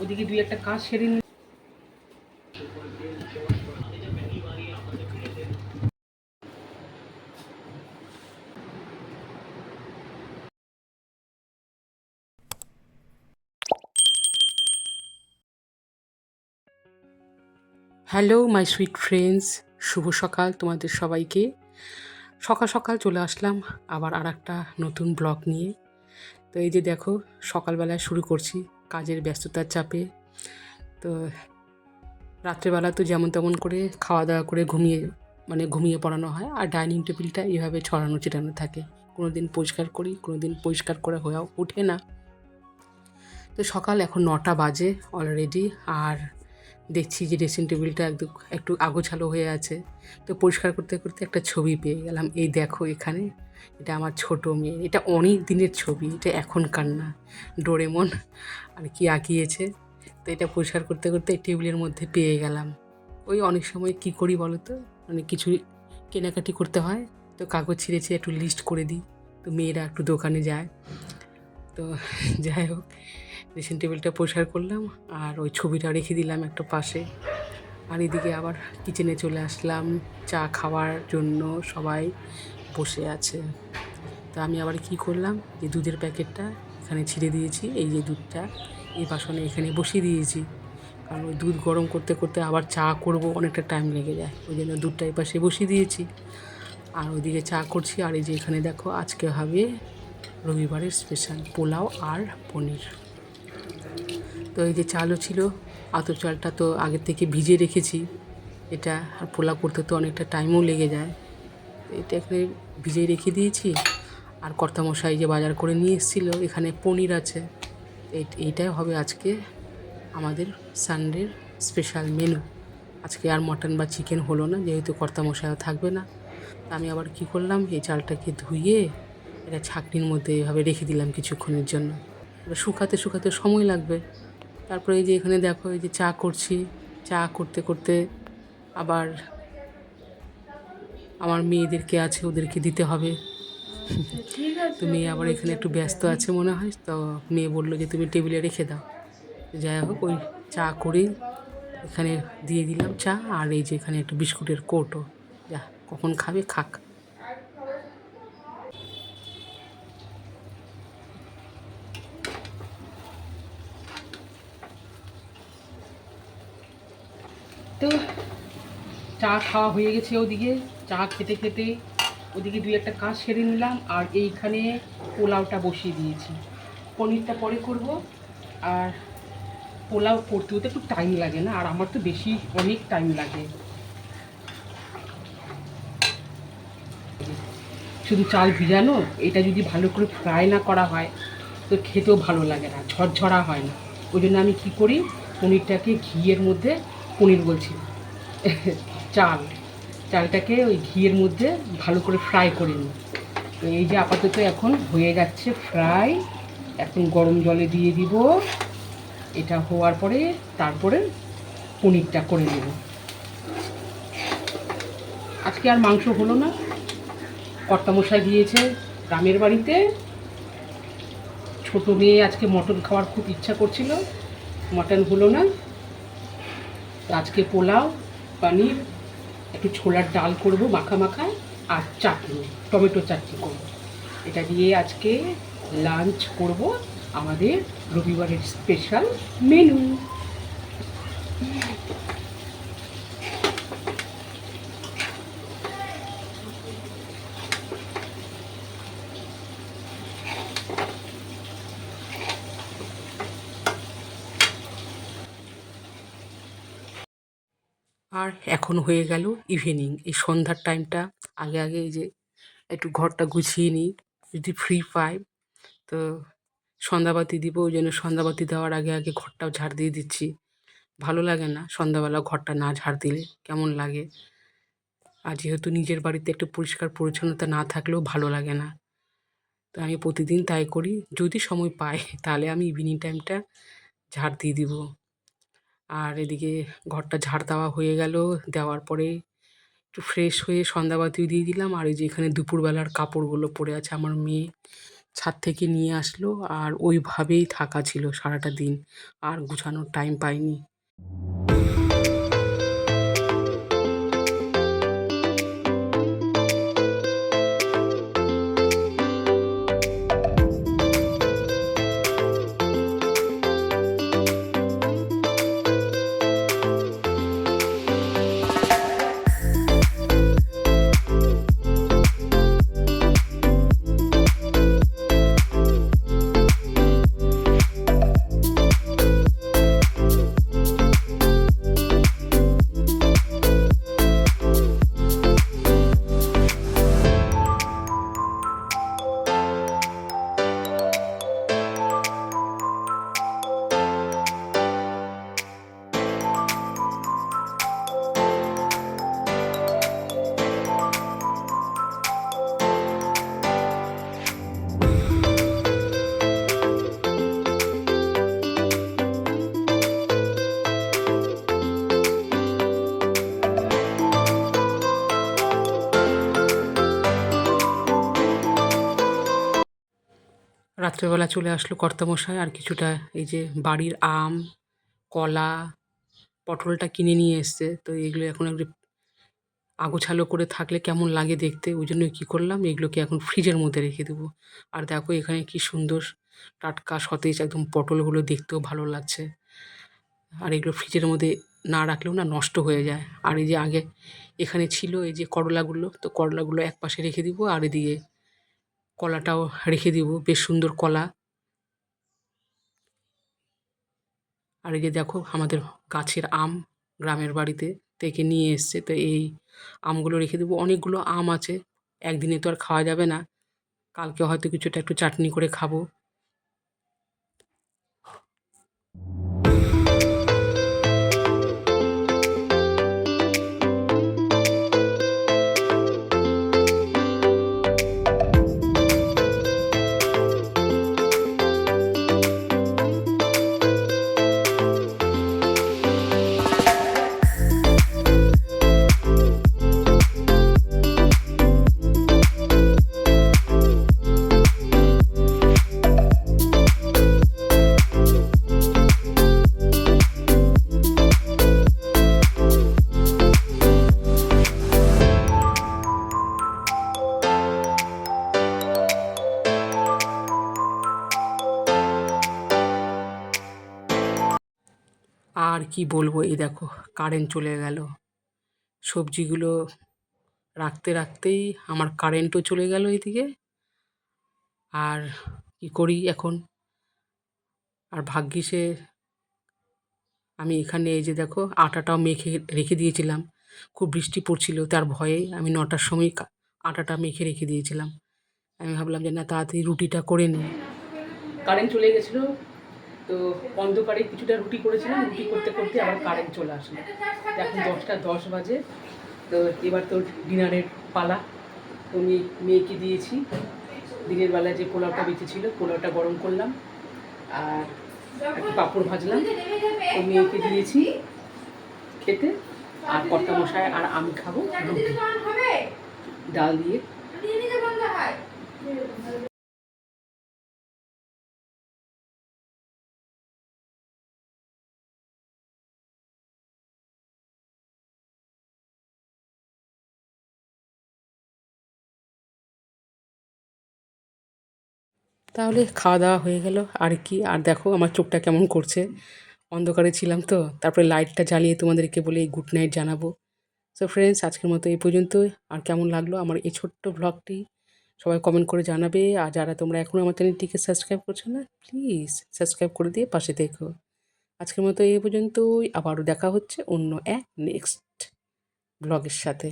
ওদিকে দুই একটা কাজ সেরে নি হ্যালো মাই সুইট ফ্রেন্ডস শুভ সকাল তোমাদের সবাইকে। সকাল সকাল চলে আসলাম আবার আর একটা নতুন ব্লগ নিয়ে। তো এই যে দেখো, সকালবেলায় শুরু করছি। কাজের ব্যস্ততার চাপে। তো রাত্রেবেলা তো যেমন তেমন করে খাওয়া দাওয়া করে ঘুমিয়ে মানে ঘুমিয়ে পড়ানো হয় আর ডাইনিং টেবিলটা এভাবে ছড়ানো ছিটানো থাকে। কোনো দিন পরিষ্কার করি কোনো দিন পরিষ্কার করে হয়েও ওঠে না। তো সকাল এখন নটা বাজে অলরেডি আর দেখছি যে ড্রেসিং টেবিলটা একদম একটু আগোছালো হয়ে আছে। তো পরিষ্কার করতে করতে একটা ছবি পেয়ে গেলাম। এই দেখো এখানে এটা আমার ছোট মেয়ে, এটা অনেক দিনের ছবি, এটা এখনকার না ডোরেমন আর কি আঁকিয়েছে, তো এটা পরিষ্কার করতে করতে টেবিলের মধ্যে পেয়ে গেলাম। ওই অনেক সময় কি করি বলো তো? মানে কিছু কেনাকাটি করতে হয়, তো কাগজ ছিঁড়েছে একটু লিস্ট করে দিই, তো মেয়েরা একটু দোকানে যায়। তো যাই হোক ড্রেসিং টেবিলটা পরিষ্কার করলাম আর ওই ছবিটা রেখে দিলাম একটা পাশে। আর এদিকে আবার কিচেনে চলে আসলাম, চা খাওয়ার জন্য সবাই। বসে আছে। তা আমি আবার কি করলাম? যে দুধের প্যাকেটটা এখানে ছিঁড়ে দিয়েছি। এই যে দুধটা, এই বাসনে এখানে বসিয়ে দিয়েছি। কারণ ওই দুধ গরম করতে করতে আবার চা করব, অনেকটা টাইম লেগে যায়। ওই জন্য দুধটা এই পাশে বসিয়ে দিয়েছি। আর ওইদিকে চা করছি। আর এই যে এখানে দেখো, আজকে হবে রবিবারের স্পেশাল পোলাও আর পনির। তো এই যে চালও ছিল, আতর চালটা তো আগের থেকে ভিজে রেখেছি। এটা আর পোলাও করতে তো অনেকটা টাইমও লেগে যায়। এটা এখানে ভিজে রেখে দিয়েছি। আর কর্তামশাই যে বাজার করে নিয়ে এসেছিল, এখানে পনির আছে। এই- এইটাই হবে আজকে আমাদের সানডের স্পেশাল মেনু। আজকে আর মটন বা চিকেন হলো না, যেহেতু কর্তামশাইও থাকবে না। আমি আবার কি করলাম, এই চালটাকে ধুয়ে এটা ছাকনির মধ্যে এভাবে রেখে দিলাম কিছুক্ষণের জন্য। এবার শুকাতে শুকাতে সময় লাগবে। তারপরে এই যে এখানে দেখো, এই যে চা করছি। চা করতে করতে আবার আমার মেয়েদেরকে আছে, ওদেরকে দিতে হবে। তো মেয়ে আবার এখানে একটু ব্যস্ত আছে মনে হয়, তো মেয়ে বলল যে তুমি টেবিলে রেখে দাও। যাই হোক, ওই চা করে এখানে দিয়ে দিলাম চা, আর এই যে এখানে একটু বিস্কুটের কোটও যা, কখন খাবে, খাক তো চা খাওয়া হয়ে গেছে ওদিকে। চা খেতে খেতে ওদিকে দুই একটা কাজ সেরে নিলাম আর এইখানে পোলাওটা বসিয়ে দিয়েছি। পনিরটা পরে করব আর পোলাও করতেও তো একটু টাইম লাগে না, আর আমার তো বেশি অনেক টাইম লাগে। শুধু চাল ভিজানো, এটা যদি ভালো করে ফ্রাই না করা হয়, তো খেতেও ভালো লাগে না, ঝরঝরা হয় না। ওই জন্য আমি কী করি, পনিরটাকে ঘিয়ের মধ্যে, পনির বলছি চাল। চালটাকে ওই ঘিয়ের মধ্যে ভালো করে ফ্রাই করে নিই। তো এই যে আপাতত এখন হয়ে যাচ্ছে ফ্রাই এখন গরম জলে দিয়ে দিব। এটা হওয়ার পরে তারপরে পনিরটা করে নেব। আজকে আর মাংস হলো না। কর্তামশাই দিয়েছে গ্রামের বাড়িতে। ছোট মেয়ে আজকে মটন খাওয়ার খুব ইচ্ছা করছিল। মটন হলো না। আজকে পোলাও, পনির একটু ছোলার ডাল করব, মাখা মাখা আর চাটনি, টমেটো চাটনি করব। এটা দিয়ে আজকে লাঞ্চ করব আমাদের রবিবারের স্পেশাল মেনু আর এখন হয়ে গেল ইভিনিং এই সন্ধ্যার টাইমটা আগে আগে এই যে একটু ঘরটা গুছিয়ে নিই, যদি ফ্রি পাই। তো সন্ধ্যাবাতি দিব, ওই জন্য সন্ধ্যাবাতি দেওয়ার আগে আগে ঘরটাও ঝাড় দিয়ে দিচ্ছি। ভালো লাগে না সন্ধ্যাবেলা ঘরটা না ঝাড় দিলে, কেমন লাগে? আর যেহেতু নিজের বাড়িতে একটু পরিষ্কার পরিচ্ছন্নতা না থাকলেও ভালো লাগে না। তো আমি প্রতিদিন তাই করি, যদি সময় পাই, তাহলে আমি ইভিনিং টাইমটা ঝাড় দিয়ে দিব। আর এদিকে ঘরটা ঝাড় দেওয়া হয়ে গেল। দেওয়ার পরে একটু ফ্রেশ হয়ে সন্ধ্যাবাতিও দিয়ে দিলাম। আর ওই যে এখানে দুপুরবেলার কাপড়গুলো পরে আছে আমার মেয়ে। ছাদ থেকে নিয়ে আসলো আর ওইভাবেই থাকা ছিল সারাটা দিন। আর গুছানোর টাইম পাইনি। রাত্রেবেলা চলে আসলো কর্তামশাই আর কিছুটা এই যে বাড়ির আম, কলা, পটলটা কিনে নিয়ে এসছে। তো এগুলো এখন একটু আগোছালো করে থাকলে কেমন লাগে দেখতে, ওই জন্য কী করলাম, এগুলোকে এখন ফ্রিজের মধ্যে রেখে দেবো। আর দেখো এখানে কি সুন্দর টাটকা সতেজ একদম পটলগুলো দেখতেও ভালো লাগছে। আর এগুলো ফ্রিজের মধ্যে না রাখলেও না নষ্ট হয়ে যায়। আর এই যে আগে এখানে ছিল এই যে করলাগুলো, তো করলাগুলো এক পাশে রেখে দিব আর এদিকে কলাটাও রেখে দিব, বেশ সুন্দর কলা। আর এই যে দেখো, আমাদের গাছের আম গ্রামের বাড়িতে থেকে নিয়ে এসছে, তো এই আমগুলো রেখে দেবো। অনেকগুলো আম আছে, একদিনে তো আর খাওয়া যাবে না। কালকে হয়তো কিছুটা একটু চাটনি করে খাব। আর কি বলব? এই দেখো কারেন্ট চলে গেল। সবজিগুলো রাখতে রাখতেই আমার কারেন্টও চলে গেল এদিকে। আর কি করি এখন? আর ভাগ্যিসে আমি এখানে এই যে দেখো, আটাটাও মেখে রেখে দিয়েছিলাম। খুব বৃষ্টি পড়ছিল, তার ভয়ে আমি নটার সময় আটাটা মেখে রেখে দিয়েছিলাম। আমি ভাবলাম যে না, তাড়াতাড়ি রুটিটা করে নিই। কারেন্ট চলে গেছিল তো অন্ধকারে কিছুটা রুটি করেছিলাম, রুটি করতে করতে আবার কারেন্ট চলে আসলো। এখন দশটা দশ বাজে, তো এবার তো ডিনারের পালা। তো মেয়ে মেয়েকে দিয়েছি। দিনের বেলায় যে পোলাওটা বেঁচেছিল, পোলাওটা গরম করলাম আর একটু পাঁপড় ভাজলাম। তো মেয়েকে দিয়েছি খেতে, আর কর্তা মশাই আর আমি খাব ডাল দিয়ে তাহলে খাওয়া দাওয়া হয়ে গেল। আর কি? আর দেখো আমার চোখটা কেমন করছে। অন্ধকারে ছিলাম তো। তারপরে লাইটটা জ্বালিয়ে তোমাদেরকে বলে গুড নাইট জানাব। সো ফ্রেন্ডস আজকের মতো এই পর্যন্তই। আর কেমন লাগল আমার এই ছোট্ট ব্লগটি সবাই কমেন্ট করে জানাবে। আর যারা তোমরা এখনও আমার চ্যানেলটিকে সাবস্ক্রাইব করছ না প্লিজ সাবস্ক্রাইব করে দিয়ে পাশে দেখো আজকের মতো এই পর্যন্তই। আবারও দেখা হচ্ছে অন্য এক নেক্সট ব্লগের সাথে।